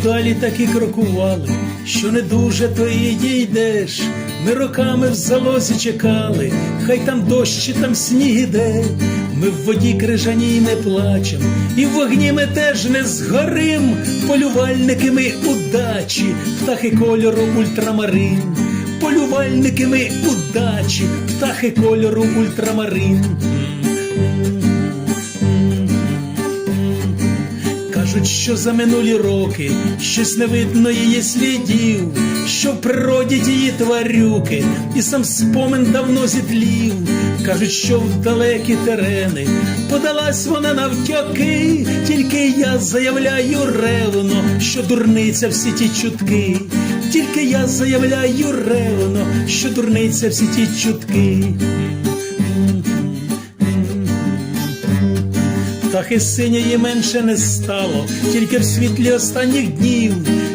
вдалі так і крокували, що не дуже то і дійдеш. Ми роками в залозі чекали, хай там дощ чи там сніг іде. Ми в воді крижаній не плачем, і в вогні ми теж не згорим. Полювальники ми удачі, птахи кольору ультрамарин. Полювальники ми удачі, птахи кольору ультрамарин. Що за минулі роки щось не видно її слідів, що в природі тії тварюки, і сам спомин давно зітлів. Кажуть, що в далекі терени подалась вона навтьоки, тільки я заявляю ревно, що дурниця всі ті чутки, тільки я заявляю ревно, що дурниця всі ті чутки. Птахи синьої менше не стало, тільки в світлі останніх днів.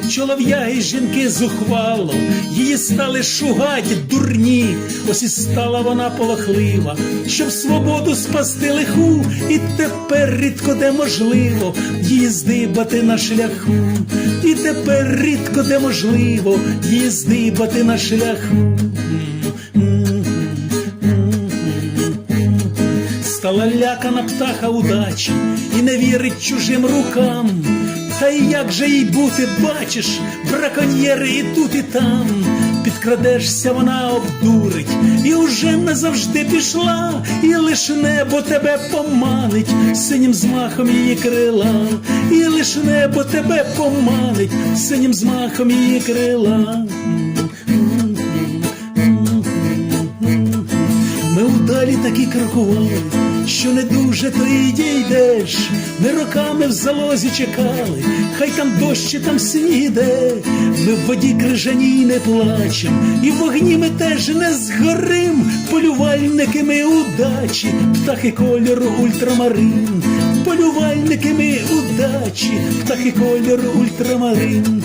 Чолов'яги жінки зухвало, її стали шугать дурні. Ось і стала вона полохлива, щоб свободу спасти лиху, і тепер рідко де можливо її здибати на шляху, і тепер рідко де можливо її здибати на шляху. Стала лякана птаха удачі і не вірить чужим рукам. Та й як же їй бути, бачиш, браконьєри і тут, і там. Підкрадешся, вона обдурить, і уже назавжди пішла, і лиш небо тебе поманить синім змахом її крила, і лиш небо тебе поманить синім змахом її крила. Ми вдалі такі крокували, що не дуже то і дійдеш. Ми роками в залозі чекали, хай там дощ чи там сніг іде. Ми в воді крижаній не плачем, і в вогні ми теж не згорим. Полювальники ми удачі, птахи кольору ультрамарин. Полювальники ми удачі, птахи кольору ультрамарин.